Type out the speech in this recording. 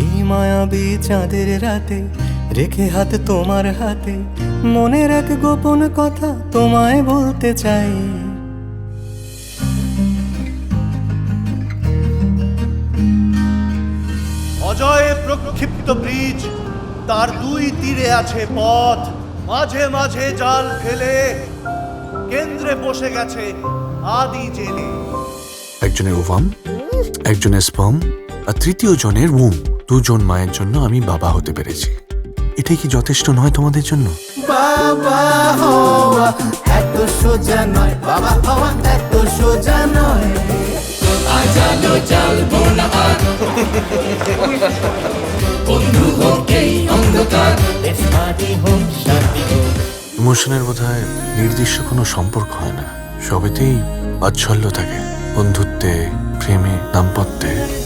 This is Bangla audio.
এই মায়াবী চাঁদের রাতে রেখে হাত তোমার হাতে মনের এক গোপন কথা তোমায় বলতে চাই। অজয় প্রক্ষিপ্ত ব্রিজ তার দুই তীরে আছে পথ মাঝে মাঝে জাল ফেলে কেন্দ্রে বসে গেছে আদি জেলে। একজনের ওভাম একজনের স্পম আর তৃতীয় জনের উম দুজন মায়ের জন্য আমি বাবা হতে পেরেছি। এটাই কি যথেষ্ট নয় তোমাদের জন্য? বাবা হওয়া এত সোজা নয়। বাবা হওয়া এত সোজা নয়। আজানো জ্বালবো না আর বন্ধু হোক এই অন্ধকার হোক হোক। ইমোশনের বোধ হয় নির্দিষ্ট কোনো সম্পর্ক হয় না। সবেতেই বাৎসল্য থাকে। বন্ধুত্বে প্রেমে দাম্পত্যে।